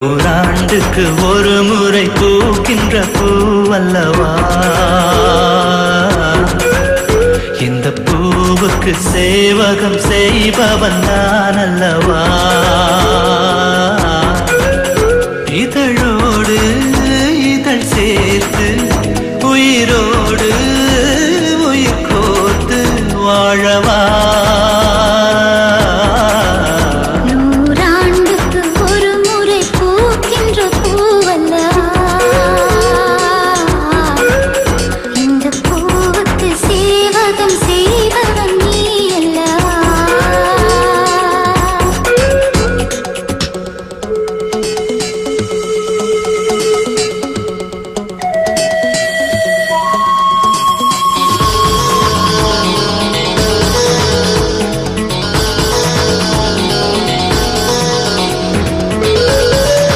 ஓராண்டுக்கு ஒரு முறை பூக்கின்ற பூவல்லவா? இந்த பூவுக்கு சேவகம் செய்பவன் நான் அல்லவா இதழோடு இதழ் சேர்த்து உயிரோடு உயிர் கோர்த்து வாழவா?